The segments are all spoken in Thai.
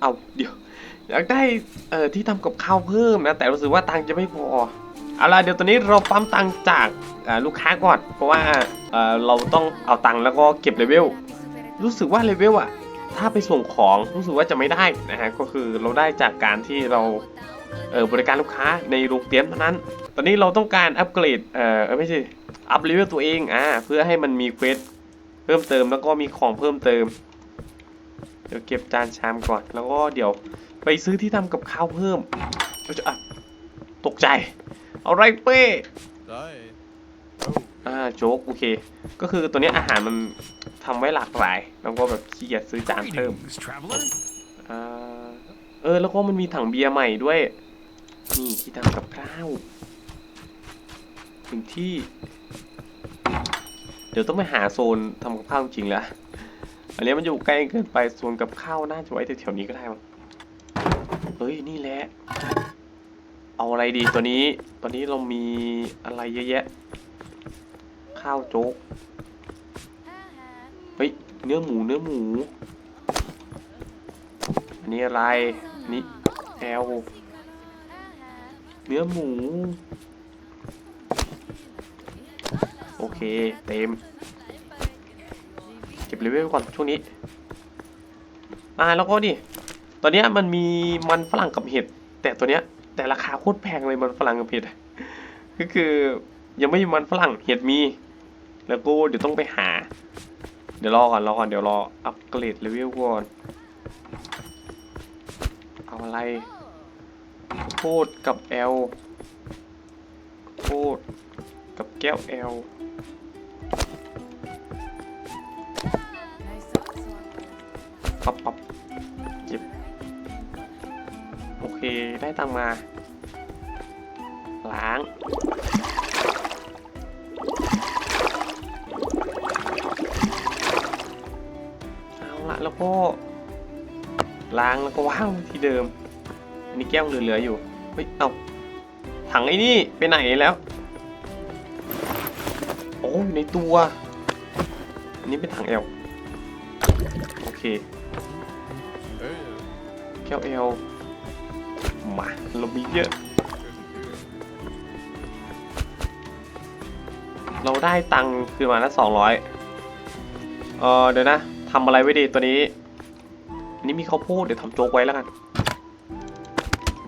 เอาเดี๋ยวอยากได้เอ่อที่ทำกับข้าวเพิ่มนะ แต่รู้สึกว่าตังค์จะไม่พอเอาล่ะเดี๋ยวตอนนี้เราปั๊มตังค์จากลูกค้าก่อน เพราะว่าเอ่อเราต้องเอาตังค์แล้วก็เก็บเลเวลรู้สึกว่าเลเวลอะถ้าไปส่งของรู้สึกว่าจะไม่ได้นะฮะก็คือเราได้จากการที่เราเออบริการลูกค้าในโรงเตรียมเท่านั้น ตอนนี้เราต้องการอัปเกรดเอ่อไม่ใช่อัพเลเวลตัวเองอ่าเพื่อให้มันมีเควสเพิ่มเติมแล้วก็มีของเพิ่มเติม ดี๋ยวเก็บจานชามก่อน แล้วก็เดี๋ยวไปซื้อที่ทำกับข้าวเพิ่มเอ้ยจะอะตกใจ เอาไรเป้ได้อ่าโจ๊กโอเค ก็คือตัวเนี้ยอาหารมันทำไว้หลากหลาย แล้วก็แบบขี้เกียจซื้อจานเพิ่ม Greetings, traveler. อ่าเออ แล้วก็มันมีถังเบียร์ใหม่ด้วย นี่ที่ทำกับข้าวถึงที่ เดี๋ยวต้องไปหาโซนทำกับข้าวจริงๆแล้ว อันนี้มันอยู่ใกล้เกินไปโซนกับข้าวน่าจะไว้แถวๆนี้ก็ได้มั้งเฮ้ยนี่แหละ เอาอะไรดีตัวนี้ ตอนนี้เรามีอะไรเยอะแยะ ข้าวโจ๊ก เฮ้ยเนื้อหมูเนื้อหมู อันนี้อะไรอันนี้แอลเนื้อหมู โอเค เต็ม ก็บเลเวลก่อนช่วงนี้ อ่าแล้วก็ดิตอนนี้มันมีมันฝรั่งกับเห็ด แต่ตัวเนี้ย แต่ราคาโคตรแพงเลยมันฝรั่งกับเห็ดก็คือยังไม่มีมันฝรั่งเห็ดมี แล้วก็เดี๋ยวต้องไปหา เดี๋ยวรอก่อนรอก่อนเดี๋ยวรออัปเกรดเลเวลก่อนเอาอะไรข้าวโพดกับแอลข้าวโพดกับแก้วแอล ปับปับเก็บโอเค ได้ตังมา ล้างเอาละแล้วก็ ล้างแล้วก็ว่างที่เดิม อันนี้แก้วเหลือๆอยู่ เฮ้ย เอาถังไอ้นี่ ไปไหนแล้ว โอ้อยู่ในตัว อันนี้เป็นถังแอลโอเค แก้วแอลมาเรามีเยอะ เราได้ตังค์คืนมาแล้วสองร้อยเออเดี๋ยวนะทำอะไรไว้ดีตัวนี้อันนี้มีเขาวโพดเดี๋ยวทำโจ๊กไว้แล้วกัน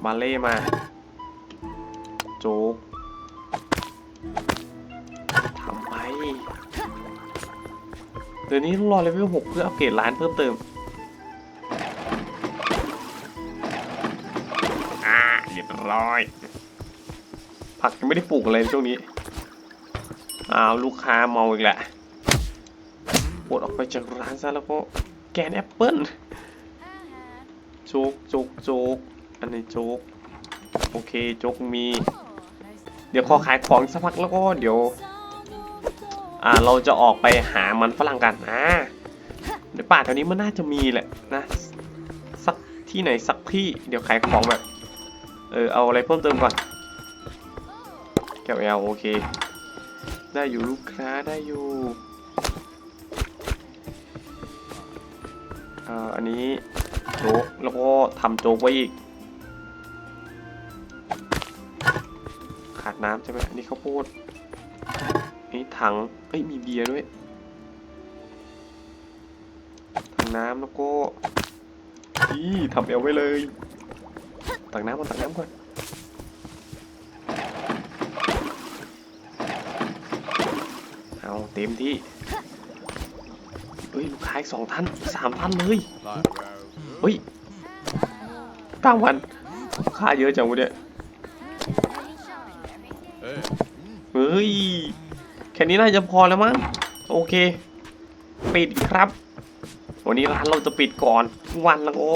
มาเล่มา โจ๊กทำไปเดี๋ยวนี้ต้องรอเลเวลหกเพื่ออัปเกรดร้านเพิ่มเติม ร้อย ผักยังไม่ได้ปลูกอะไรช่วงนี้ อ้าวลูกค้าเมาอีกแหละปวดออกไปจากร้านซะแล้วก็แกนแอปเปิ้ลโจ๊กโจ๊กโจ๊กอันนี้โจ๊กโอเคโจ๊กมี เดี๋ยวขอขายของสักพักแล้วก็เดี๋ยว อ่าเราจะออกไปหามันฝรั่งกันอ่าเดี๋ยวป่าแถวนี้มันน่าจะมีแหละนะสักที่ไหนสักที่เดี๋ยวขายของแบบ เออเอาอะไรเพิ่มเติมก่อนแก้วแอลโอเค ได้อยู่ลูกค้าได้อยู่เอ่ออันนี้โจ๊กแล้วก็ทำโจ๊กไว้อีก ขาดน้ำใช่ไหมอันนี้ข้าวโพดอันนี้ถังเอ้ยมีเบียร์ด้วยถังน้ำแล้วก็นี่ทำเอลไว้เลย ตักน้ำก่อนตักน้ำก่อนเอาเต็มที่เฮ้ยลูกค้าอีกสองท่านสามท่านเลยเฮ้ยตั้งวันค้าเยอะจังวะเนี่ยเอ้ยเฮ้ยแค่นี้น่าจะพอแล้วมั้งโอเค ปิดครับ วันนี้ร้านเราจะปิดก่อนวันแล้วก็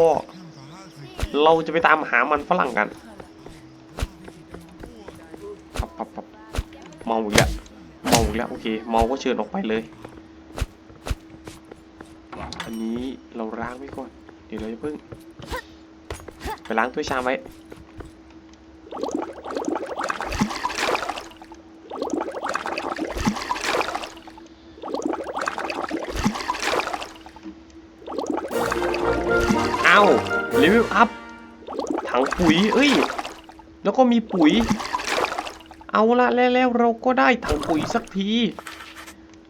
เราจะไปตามหามันฝรั่งกันปับปับปับเมาอีกแล้วเมาอีกแล้วโอเคเมาก็เชิญออกไปเลย อันนี้เราล้างไว้ก่อน เดี๋ยวเราจะเพิ่ง ไปล้างถ้วยชามไว้ ปุ๋ยเอ้ย แล้วก็มีปุ๋ย เอาละแล้วเราก็ได้ถังปุ๋ยสักที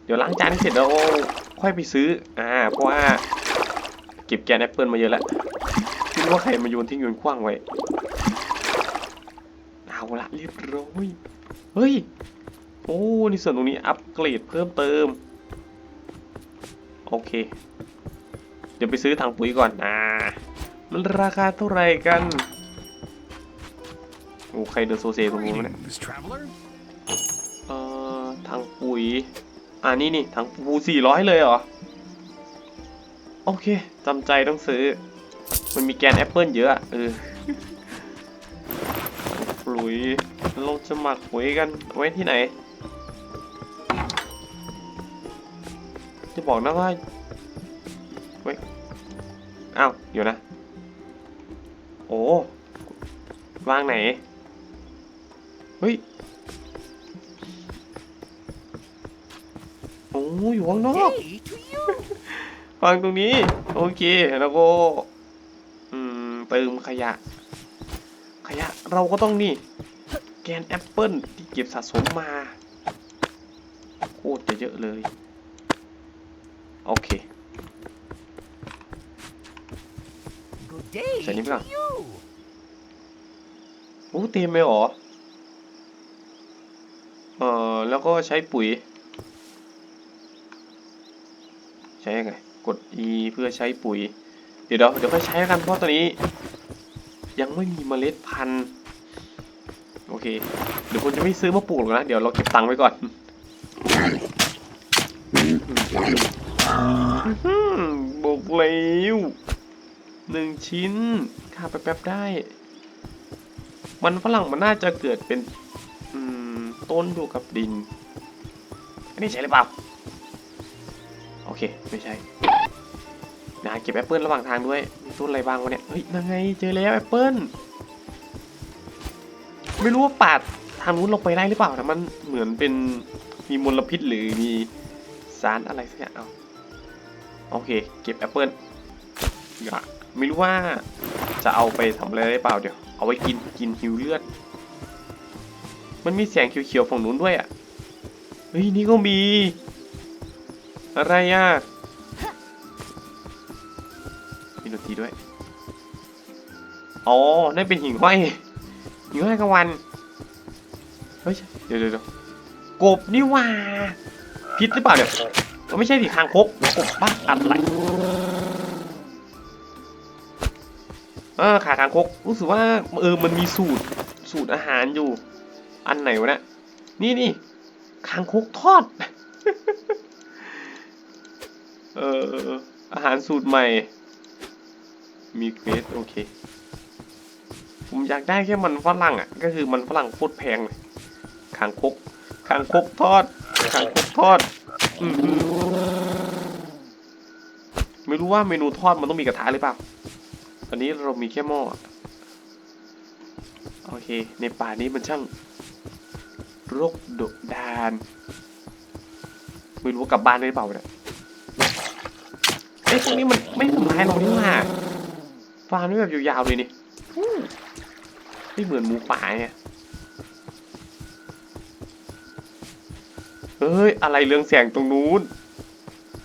เดี๋ยวล้างจานให้เสร็จแล้วค่อยไปซื้อ อ่า เพราะว่า เก็บแกนแอปเปิลมาเยอะแล้วคิดว่าใครมาโยนทิ้งโยนขว้างไว้ เอาละเรียบร้อย เฮ้ย โอ้ นี่ส่วนตรงนี้อัปเกรดเพิ่มเติม โอเค เดี๋ยวไปซื้อถังปุ๋ยก่อนอ่ามันราคาเท่าไหร่กัน อ้ใครเดินโซเซตรงนี้วะเนี่ย Greetings, traveler. เอ่อถังปุ๋ยอ่านี่นี่ถังปูสี่ร้อยเลยเหรอ โอเคจำใจต้องซื้อ มันมีแกนแอปเปิลเยอะอะเออปุ๋ยลงจะหมักปุ๋ยกันไว้ที่ไหน จะบอกนะว่าไว้อ้าวเดี๋ยวนะ โอ้วางไหน เฮ้ยโอ้ยอยู่ข้างนอก Hey to you. ฟังตรงนี้ โอเคแล้วก็อืมเติมขยะ ขยะเราก็ต้องนี่ แกนแอปเปิลที่เก็บสะสมมาโคตรจะเยอะเลย โอเค Good day Sa inyo ba? to you. โอ้เต็มเลยเหรอ เอ่อแล้วก็ใช้ปุ๋ย ใช้ยังไงกด E เพื่อใช้ปุ๋ย เดี๋ยวเดี๋ยวเดี๋ยวค่อยใช้กันเพราะตอนนี้ ยังไม่มีเมล็ดพันธุ์โอเคเดี๋ยวผมจะไม่ซื้อมาปลูกหรอกนะ เดี๋ยวเราเก็บตังค์ไว้ก่อนอื้อกเร็วหนึ่งชิ้นข้าไปแป๊บได้ มันฝรั่งมันน่าจะเกิดเป็น ต้นอยู่กับดิน อันนี้ใช่หรือเปล่า โอเค ไม่ใช่นะเก็บแอปเปิลระหว่างทางด้วย มีต้นอะไรบ้างวะเนี่ย เฮ้ยนั่นไง เจอแล้วแอปเปิลไม่รู้ว่าปาดทางนู้นเราไปได้หรือเปล่าแต่มันเหมือนเป็นมีมลพิษหรือมีสารอะไรสักอย่างเอาโอเค เก็บแอปเปิลไม่รู้ว่าจะเอาไปทำอะไรได้เปล่าเดี๋ยว เอาไว้กินกินหิวเลือด มันมีแสงเขียวๆฝั่งนู้นด้วยอะ เฮ้ย นี่ก็มี อะไรอะ มีดนตรีด้วย อ๋อ นั่นเป็นหิ่งห้อย หิ่งห้อยกลางวัน เฮ้ย เดี๋ยวเดี๋ยวกบนี่ว่า พิษหรือเปล่าเนี่ยมันไม่ใช่สิคางคกกบบ้าอะไรเออขาคางคกรู้สึกว่าเออมันมีสูตรสูตรอาหารอยู่ อันไหนวะเนี่ยนี่นี่คางคกทอด เอออาหารสูตรใหม่ มีเควสโอเค ผมอยากได้แค่มันฝรั่งอะ ก็คือมันฝรั่งโคตรแพงเลยคางคกคางคกทอดคางคกทอดอืมอืมไม่รู้ว่าเมนูทอดมันต้องมีกระทะหรือเปล่า ตอนนี้เรามีแค่หม้อ โอเค ในป่านี้มันช่าง โรกดุดานไม่รู้กลับบ้านได้เปล่าเนี่ยเอ้ยตรงนี้มันไม่ทำร้ายเรานี่หว่าฟาร์มนี่แบบยาวๆเลยนี่ไม่เหมือนหมูป่าไงเฮ้ย อะไรเรืองแสงตรงนู้น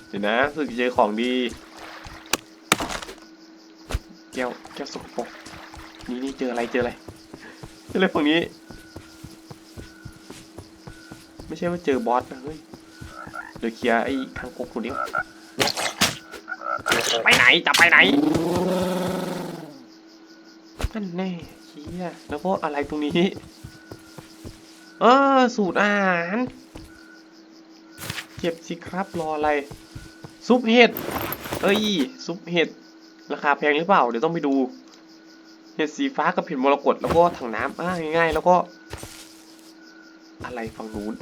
เดี๋ยวนะสึกเจอของดี แก้ว แก้วสกปรกนี่นี่เจออะไรเจออะไรเจออะไรฝั่งนี้ ไม่ใช่ว่าเจอบอสนะเฮ้ยเดี๋ยวเคลียร์ไอ้ทางกกคนเดียวไปไหนจะไปไหนนั่นแน่เคลียร์แล้วก็อะไรตรงนี้ เออสูตรอาหารเก็บสิครับรออะไร ซุปเห็ดเอ้ย ซุปเห็ด ราคาแพงหรือเปล่า เดี๋ยวต้องไปดู เห็ดสีฟ้ากับเห็ดมรกตแล้วก็ถังน้ำอ่าง่ายๆ แล้วก็ อะไรฝั่งนู้น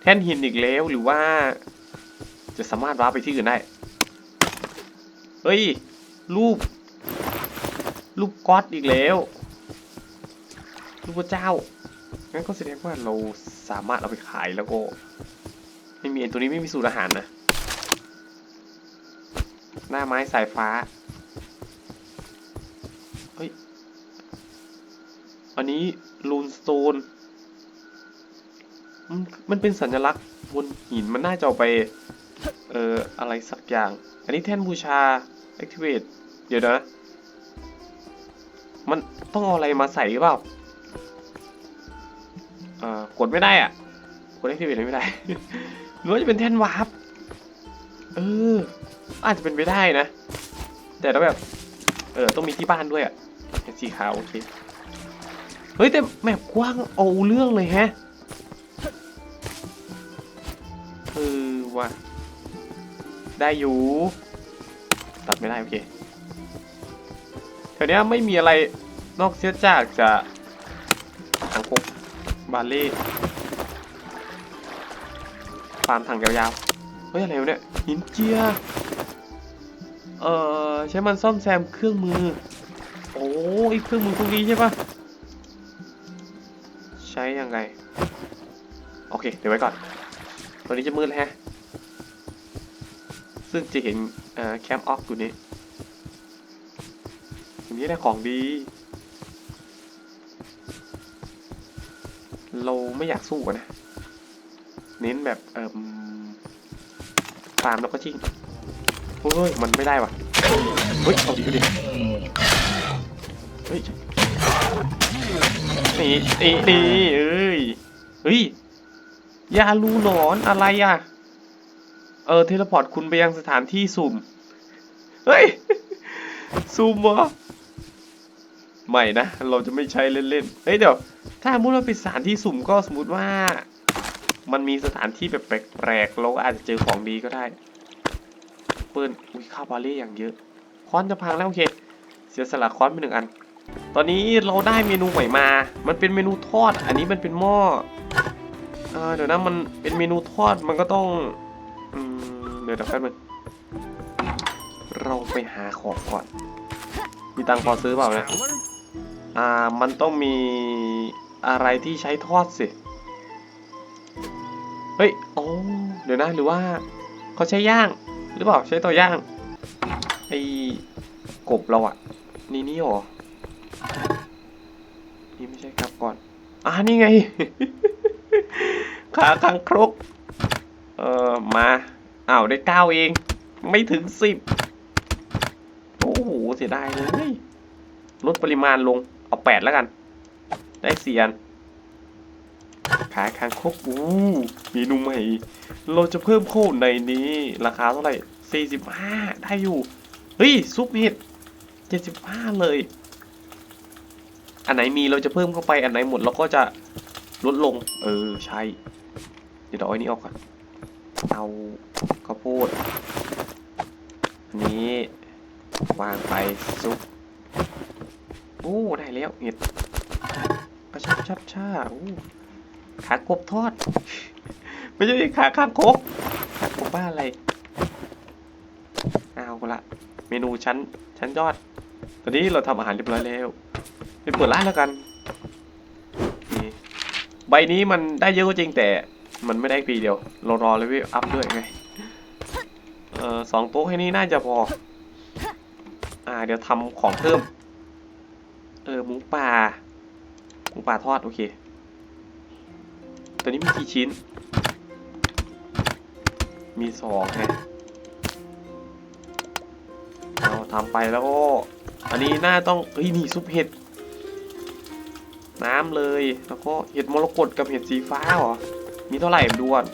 แท่นหินอีกแล้วหรือว่า จะสามารถว้าไปที่อื่นได้ เฮ้ย รูป รูปก๊อตอีกแล้ว รูปพระเจ้า งั้นก็แสดงว่าเราสามารถเอาไปขายแล้วก็ ไม่มีไอตัวนี้ไม่มีสูตรอาหารนะ หน้าไม้สายฟ้าฮ้ยอันนี้ลูนสโตน มันเป็นสัญลักษณ์บนหินมันน่าจะเอาไป เอ่อ อะไรสักอย่าง อันนี้แท่นบูชา activate เดี๋ยวนะ มันต้องเอาอะไรมาใส่หรือเปล่าเอ่อกดไม่ได้อะ กด activate ไม่ได้ หรือว่าจะเป็นแท่นวาร์ป เออ อาจจะเป็นไปได้นะ แต่แล้วแบบ เออ ต้องมีที่บ้านด้วยอะเห็นสีขาวโอเค เฮ้ยแต่แมปกว้างเอาเรื่องเลยแฮะ ว่ะได้อยู่ ตัดไม่ได้โอเคแถวเนี้ยไม่มีอะไรนอกเสียจากจะทางคกบาเล่ฟาร์มทางยาวๆ เฮ้ย อะไรเนี่ย หินเจียเอ่อ ใช้มันซ่อมแซมเครื่องมือ โอ้ยเครื่องมือพวกนี้ใช่ปะใช้ยังไง โอเค เดี๋ยวไว้ก่อน ตอนนี้จะมืดแล้วฮะ ซึ่งจะเห็นแคมป์ออฟอยู่นี่ตรงนี้ได้ของดี เราไม่อยากสู้นะ เน้นแบบเอ่อฟาร์มแล้วก็จิ้งเฮ้ย มันไม่ได้ว่ะ เฮ้ย เอาดิเอาดิเฮ้ยนี่นี่นี่เอ้ย เฮ้ย ยาลูหนอนอะไรอะ เออเทเลพอร์ตคุณไปยังสถานที่สุ่ม เฮ้ย สุ่มเหรอไม่นะ เราจะไม่ใช้เล่นๆ เฮ้ยเดี๋ยว ถ้าสมมติว่าเป็นสถานที่สุ่มก็สมมติว่า มันมีสถานที่แบบแปลกๆ เราก็อาจจะเจอของดีก็ได้ เปิ้ลอุ้ยข้าวบาเล่อย่างเยอะค้อนจะพังแล้วโอเค เสียสละค้อนไปหนึ่งอัน ตอนนี้เราได้เมนูใหม่มา มันเป็นเมนูทอด อันนี้มันเป็นหม้อ เออเดี๋ยวนะมันเป็นเมนูทอดมันก็ต้อง อืมเดี๋ยวเดี๋ยวแป๊บนึงเราไปหาของก่อน มีตังค์พอซื้อเปล่านะ อ่า มันต้องมีอะไรที่ใช้ทอดสิ เฮ้ย โอ้ เดี๋ยวนะ หรือว่าเขาใช้ย่าง หรือเปล่า ใช้เต่อย่าง ไอ้กบเราอะนี่นี่หรอ นี่ไม่ใช่ครับก่อน อ่านี่ไง ขาคังครก เออมาอ้าวได้เก้าเอง ไม่ถึงสิบโอ้โหเสียดายเลยลดปริมาณลง เอาแปดแล้วกัน ได้เสียนขายคางคกอู้เมนูใหม่ เราจะเพิ่มโคในนี้ ราคาเท่าไหร่ 45 ได้อยู่ เฮ้ย ซุปเห็ด 75 เลย อันไหนมีเราจะเพิ่มเข้าไป อันไหนหมดเราก็จะลดลง เออ ใช่ เดี๋ยวเอาไอ้นี้ออกก่อน เอาข้าวโพดอันนี้วางไปซุปโอ้ได้แล้วเห็ดกระชับชับช่าโอ้ขากบทอด ไม่ใช่ขาข้างคกขากบบ้าอะไรเอาละเมนูชั้นชั้นยอด ตอนนี้เราทำอาหารเรียบร้อยแล้วไปเปิดร้านแล้วกัน ใบนี้มันได้เยอะก็จริงแต่ มันไม่ได้ปีเดียว เรารอเลเวลอัพด้วยไง เออสองโต๊ะแค่นี้น่าจะพอ อ่า เดี๋ยวทำของเพิ่ม เออหมูป่าหมูป่าทอด โอเค ตัวนี้มีกี่ชิ้น มีสองไงเราทำไปแล้วก็ อันนี้น่าต้อง เฮ้ย นี่ซุปเห็ด น้ำเลย แล้วก็เห็ดมรกตกับเห็ดสีฟ้าเหรอ มีเท่าไหร่ดูก่อน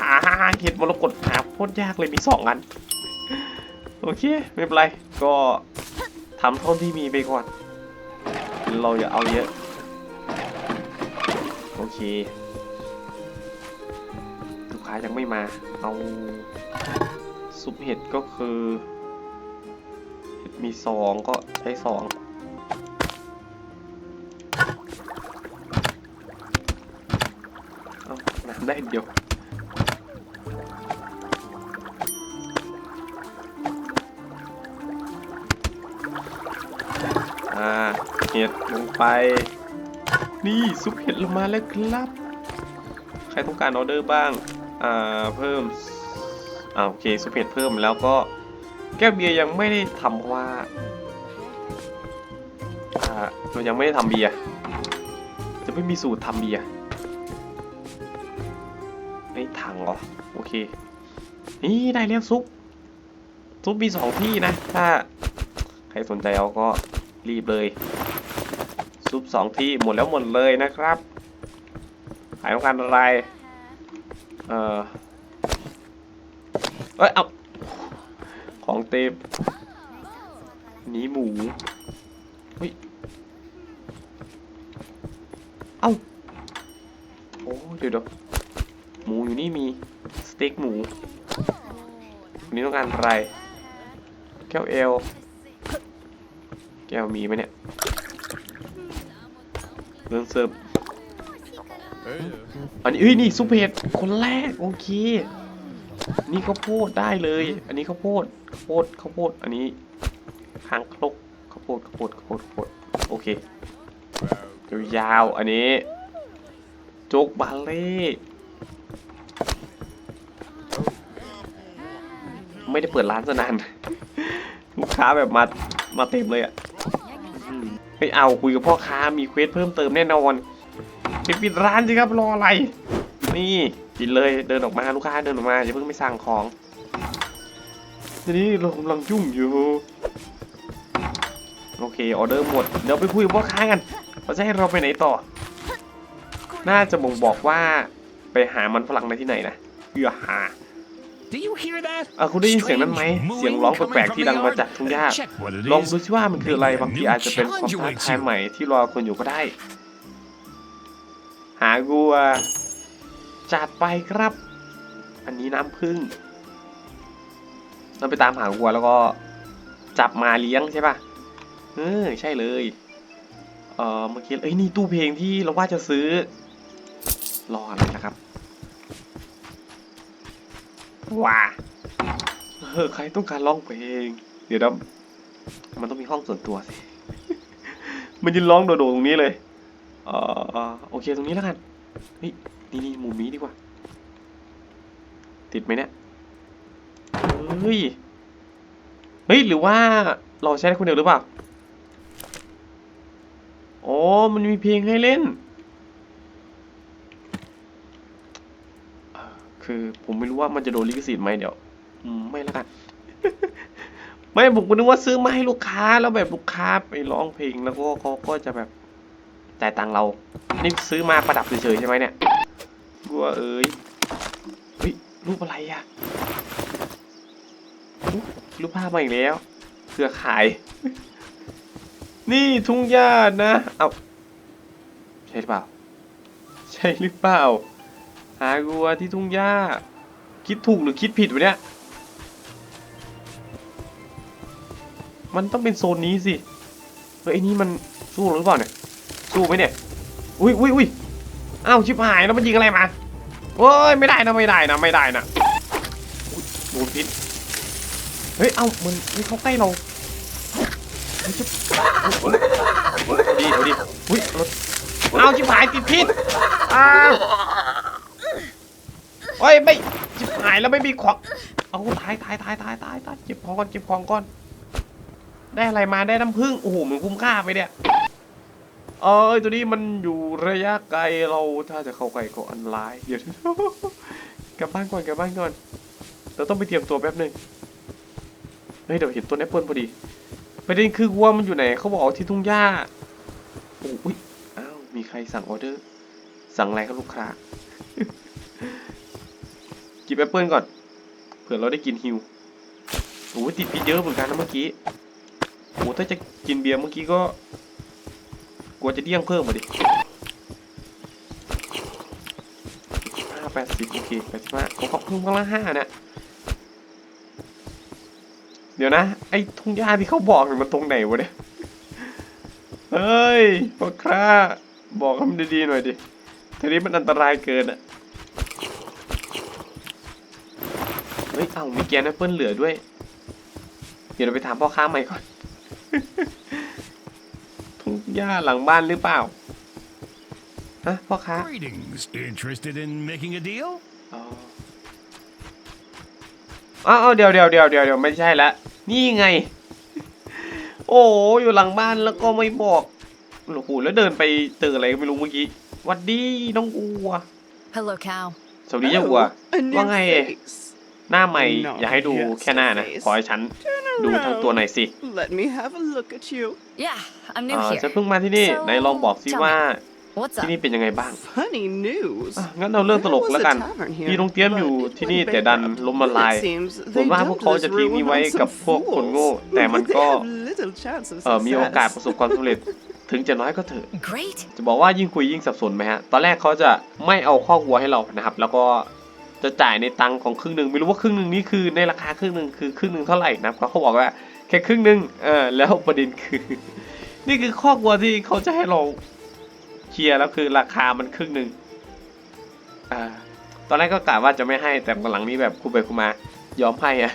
อ่าเห็ดมรกตหาโคตรยากเลยมีสองอัน โอเค ไม่เป็นไร ก็ทำเท่าที่มีไปก่อน เราอย่าเอาเยอะ โอเคลูกค้ายังไม่มา เอาซุปเห็ดก็คือเห็ดมีสองก็ใช้สอง เอาน้ำได้เดียวอ่าเห็ดลงไป นี่ซุปเห็ดลงมาแล้วครับ ใครต้องการออเดอร์บ้าง อ่า เพิ่มอ่าโอเคซุปเห็ดเพิ่มแล้วก็แก้วเบียร์ยังไม่ได้ทำเพราะว่า อ่า เรายังไม่ได้ทำเบียร์จะไม่มีสูตรทำเบียร์ นี่ได้แล้วซุป ซุปมีสองที่นะ ถ้าใครสนใจเอาก็รีบเลย ซุปสองที่หมดแล้วหมดเลยนะครับขายต้องการอะไร เออเอ้ยเอาของเต็มหนีหมูเฮ้ยเอ้าโอ้เดี๋ยวเดี๋ยวหมูอยู่นี่มี เต็กหมูวันนี้ต้องการอะไร แก้วเอล แก้วมีไหมเนี่ยเรื่องเสิร์ฟอันนี้เอ้ยนี่ซุปเห็ดคนแรกโอเค นี่ข้าวโพดได้เลย อันนี้ข้าวโพดข้าวโพดข้าวโพดอันนี้หางครกข้าวโพดข้าวโพดข้าวโพดข้าวโพดโอเคยาวๆอันนี้โจ๊กบาเล่ ไม่ได้เปิดร้านซะนาน ลูกค้าแบบมา มาเต็มเลยอะอืมไปเอาคุยกับพ่อค้ามีเควสเพิ่มเติมแน่นอนไปปิดร้านสิครับรออะไร นี่ปิดเลยเดินออกมาลูกค้าเดินออกมาอย่าเพิ่งไปสั่งของทีนี้เรากำลังยุ่งอยู่ โอเคออเดอร์หมดเดี๋ยวไปคุยกับพ่อค้ากันเขาจะให้เราไปไหนต่อ น่าจะบ่งบอกว่าไปหามันฝรั่งในที่ไหนนะเพื่อหา Do you hear that? เออคุณได้ยินเสียงนั้นไหม เสียงร้องแปลกๆที่ดังมาจากทุ่งหญ้า Check what it ลอง is. ดูซิว่ามันคืออะไร บางทีอาจจะเป็นความท้าทายใหม่ที่รอคนอยู่ก็ได้ หากัว จัดไปครับ อันนี้น้ำผึ้งเราไปตามหาวัวแล้วก็จับมาเลี้ยงใช่ป่ะเออใช่เลย เออเมื่อกี้เอ้ยนี่ตู้เพลงที่เราว่าจะซื้อ รออะไรนะครับ ว้าเออใครต้องการร้องเพลง เดี๋ยวนะมันต้องมีห้องส่วนตัวสิ มันยืนร้องโดดๆตรงนี้เลยเออโอเคตรงนี้แล้วกันเฮ้ยนี่นี่มุมนี้ดีกว่า ติดไหมเนี่ยเฮ้ยเฮ้ยหรือว่าเราใช้คนเดียวหรือเปล่าอ๋อมันมีเพลงให้เล่นเอ่อ คือผมไม่รู้ว่ามันจะโดนลิขสิทธิ์ไหมเดี๋ยวอืมไม่แล้วกันไม่ผมก็นึกว่าซื้อมาให้ลูกค้าแล้วแบบลูกค้าไปร้องเพลงแล้วก็เขาก็จะแบบจ่ายตังค์เรา นี่ซื้อมาประดับเฉยๆใช่ไหมเนี่ยบัวเอ้ยเฮ้ยรูปอะไรอะอุ๊ยรูปภาพมาอีกแล้วเพื่อขาย นี่ทุ่งหญ้านะ เอาใช่หรือเปล่า ใช่หรือเปล่า หาวัวที่ทุ่งหญ้า คิดถูกหรือคิดผิดวะเนี่ย มันต้องเป็นโซนนี้สิเฮ้ยไอ้นี่มันสู้หรือเปล่าเนี่ย สู้ไหมเนี่ย อุ้ยอุ้ยอุ้ยอ้าวชิบหายแล้วมันยิงอะไรมาโอ้ยไม่ได้นะไม่ได้นะไม่ได้นะโดนพิษเฮ้ย เอ้ามันไม่เข้าใกล้เราเฮ้ยชิบดีเดี๋ยวดิอุ้ยเอาชิบหายติดพิษอ้าว โอ้ยไม่ชิบหายแล้วไม่มีของเอาตายตายตายตายตายตายเก็บของก่อนเก็บของก่อน ได้อะไรมาได้น้ำผึ้งโอ้โหมันคุ้มค่าไปเนี่ยเออตัวนี้มันอยู่ระยะไกลเราถ้าจะเข้าใกล้ก็อันตรายเดี๋ยวกลับบ้านก่อนกลับบ้านก่อนเราต้องไปเตรียมตัวแป๊บหนึ่งเฮ้ยเดี๋ยวเห็นต้นแอปเปิลพอดีประเด็นคือวัวมันอยู่ไหนเขาบอกที่ทุ่งหญ้าโอ้ยอ้าวมีใครสั่งออเดอร์ สั่งอะไรครับลูกค้า กินแอปเปิลก่อน เผื่อเราได้กินฮิวโอ้ติดพิษเยอะเหมือนกันนะเมื่อกี้โอ้ถ้าจะกินเบียร์เมื่อกี้ก็กลัวจะเดี้ยงเพิ่มมาดิห้าแปดสิบโอเคแปดสิบห้าเขาเขาเพิ่มข้งล่างห้าเนี่ยเดี๋ยวนะ ไอ้ทุ่งหญ้าที่เขาบอกเนี่ยมันตรงไหนวะเนี่ย เฮ้ยพ่อค้าบอกให้มันดีๆหน่อยดิทีนี้มันอันตรายเกินอะ เฮ้ย เอ้ามีแกนแอปเปิลเหลือด้วย เดี๋ยวเราไปถามพ่อค้าใหม่ก่อน ทุ่งหญ้าหลังบ้านหรือเปล่า ฮะพ่อค้า Greetings. Interested in making a deal? อ๋ออ๋อเดี๋ยวเดี๋ยวเดี๋ยวเดี๋ยวเดี๋ยวไม่ใช่ละ นี่ไง โอ้อยู่หลังบ้านแล้วก็ไม่บอกโอ้โหแล้วเดินไปเจออะไรก็ไม่รู้เมื่อกี้หวัดดีน้องอัว Hello, cow. สวัสดีเจ้าอัว a new ว่าไง face. หน้าใหม่ Not อย่าให้ดู yet, แค่หน้านะ face. ขอให้ฉัน Turn ดูทั้งตัวหน่อย around. สิ Let me have a look at you. Yeah, I'm new อ่า here. ฉันเพิ่งมาที่นี่ So, ไหนลองบอกสิ tell me. ว่า What's ที่ up? นี่เป็นยังไงบ้าง Funny news. อะงั้นเอาเรื่องตลก There was แล้ว a กัน tavern here, มีโรงเตรียมอยู่ but it ที่นี่ went แต่ดัน bankrupt. ล้มละลาย It seems ส่วน they มากพวก dumped เขา this จะทิ้ง ruin นี้ไว้ on กับ some พวกคนโง่ fools. แต่มัน They ก็ have little chance of เออมีโอกาสประ success. สบความสำเร็จถึงจะน้อยก็เถอะ Great. จะบอกว่ายิ่งคุยยิ่งสับสนไหมฮะ ตอนแรกเขาจะไม่เอาข้อกวัวให้เรานะครับ แล้วก็ จะจ่ายในตังของครึ่งหนึ่งไม่รู้ว่าครึ่งหนึ่งนี่คือในราคาครึ่งหนึ่งคือครึ่งหนึ่งเท่าไหร่นะครับเขาบอกว่าแค่ครึ่งหนึ่งเออแล้วประเด็นคือ นี่คือข้อกวัวที่เขาจะให้เราเคลียร์แล้วคือราคามันครึ่งหนึ่งอ่าตอนแรกก็กะว่าจะไม่ให้แต่หลังนี้แบบคุไปคุมายอมให้อะ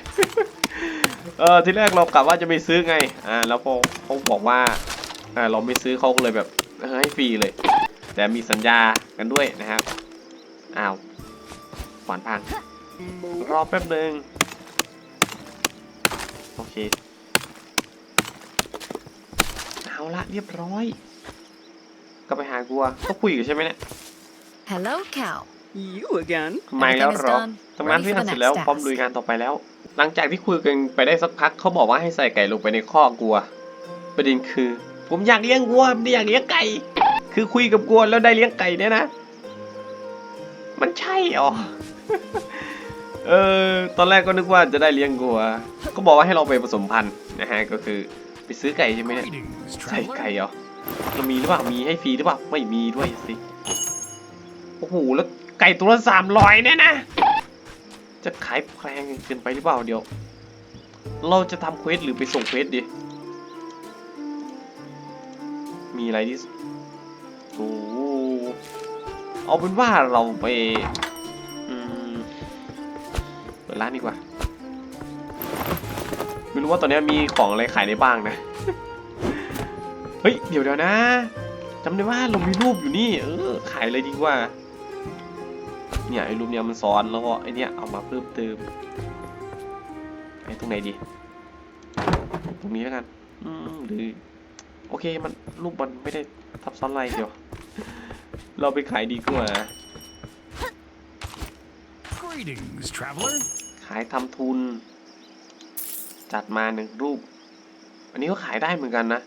เออทีแรกเรากะว่าจะไม่ซื้อไงอ่าแล้วพอเขาบอกว่าอ่าเราไม่ซื้อเขาก็เลยแบบให้ฟรีเลย แต่มีสัญญากันด้วยนะครับอ้าว ขวานพังรอแป๊บหนึ่งโอเค เอาละเรียบร้อย ก็ไปหากัวก็คุยกันใช่ไหมเนี่ย Hello, cow. You again? มาอีกแล้ว Everything is เหรอ done. ทำงาน Ready ที่ for งาน the เสร็จแล้ว next พร้อม task. ลุยงานต่อไปแล้ว หลังจากที่คุยกันไปได้สักพักเขาบอกว่าให้ใส่ไก่ลงไปในข้อกัว ประเด็นคือ ผมอยากเลี้ยงวัวไม่ได้อยากเลี้ยงไก่ คือคุยกับกัวแล้วได้เลี้ยงไก่เนี่ยนะ มันใช่เหรอ เออตอนแรกก็นึกว่าจะได้เลี้ยงกัว ก็บอกว่าให้เราไปผสมพันธุ์นะฮะก็คือไปซื้อไก่ใช่ไหมเนี่ยใช่ไก่เหรอเรามีหรือเปล่ามีให้ฟรีหรือเปล่าไม่มีด้วยสิโอ้โหแล้วไก่ตัวละสามร้อยเนี่ยนะจะขายแพงเกินไปหรือเปล่าเดี๋ยว เราจะทำเควสหรือไปส่งเควสดีมีอะไรที่โอ้เอาเป็นว่าเราไป ร้านดีกว่า ไม่รู้ว่าตอนนี้มีของอะไรขายได้บ้างนะ เฮ้ย เดี๋ยวเดี๋ยวนะจำได้ว่าเรามีรูปอยู่นี่ เออ ขายเลยดีกว่า เนี่ยไอ้รูปเนี้ยมันซ้อนแล้วก็ไอเนี้ยเอามาเพิ่มเติมไอ้ตรงไหนดี ตรงนี้แล้วกัน อืมหรือ โอเคมันรูปมันไม่ได้ทับซ้อนอะไรเดี๋ยว เราไปขายดีกว่า Greetings, traveler. ขายทำทุน จัดมาหนึ่งรูป อันนี้ก็ขายได้เหมือนกันนะ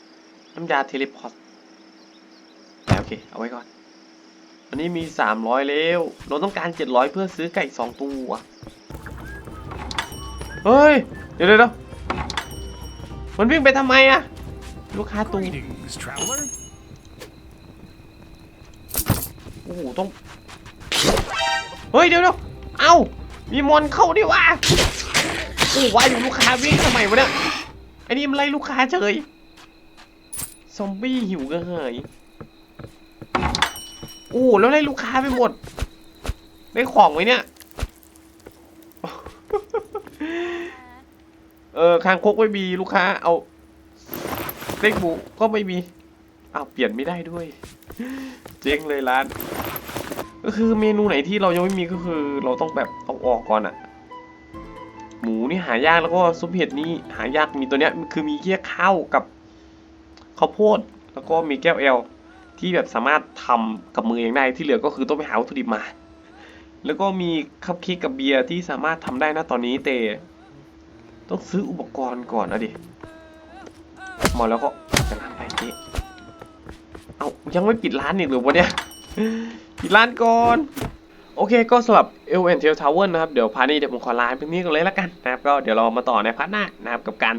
น้ำยาเทเลพอร์ตแต่โอเค เอาไว้ก่อน อันนี้มี 300 แล้ว เราต้องการ 700 เพื่อซื้อไก่ 2 ตัว เฮ้ย เดี๋ยวเดี๋ยวเดี๋ยวมันวิ่งไปทำไมอะลูกค้าตู Greetings, traveler. โอ้โหต้อง เฮ้ย เดี๋ยวเดี๋ยวเอ้า มีมอนเข้าดิวะโอ้ว่าอยู่ลูกค้าวิ่งทำไมวะเนี่ยไอ้นี่มันไล่ลูกค้าเฉย ซอมบี้หิวกระเหยโอ้แล้วไล่ลูกค้าไปหมด ได้ของไว้เนี่ย เออคางคกไม่มีลูกค้า เอาเต็กบุก็ไม่มีอ้าวเปลี่ยนไม่ได้ด้วย เจ๊งเลยร้าน ก็คือเมนูไหนที่เรายังไม่มีก็คือ เราต้องแบบเอาออกก่อนอะหมูนี่หายากแล้วก็ซุปเห็ดนี่หายากมีตัวเนี้ยคือมีแค่ข้าวกับข้าวโพดแล้วก็มีแก้วแอลที่แบบสามารถทำกับมือเองได้ที่เหลือก็คือต้องไปหาวัตถุดิบมา แล้วก็มีคัพเค้กกับเบียร์ที่สามารถทำได้นะตอนนี้แต่ต้องซื้ออุปกรณ์ก่อนนะดิหมดแล้วก็ไปร้านไปเจ๊เอายังไม่ปิดร้านอีกหรือวะเนี่ย ปิดร้านก่อน โอเคก็สำหรับ l n t e l Tower นะครับ เดี๋ยวพาร์ทนี้เดี๋ยวผมขอลาไปนี้กันเลยละกันนะครับ ก็เดี๋ยวเรามาต่อในพาร์ทหน้านะครับกับการ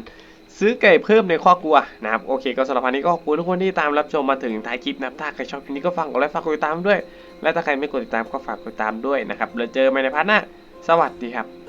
ซื้อไก่เพิ่มในครอบครัวนะครับ โอเคก็สำหรับพาร์ทนี้ก็ขอบคุณทุกคนที่ตามรับชมมาถึงท้ายคลิปนะครับ ถ้าใครชอบคลิปนี้ก็ฝากกดไลค์ฝากกดติดตามด้วย และถ้าใครไม่กดติดตามก็ฝากกดติดตามด้วยนะครับแล้วเจอกันใหม่ในพาร์ทหน้า สวัสดีครับ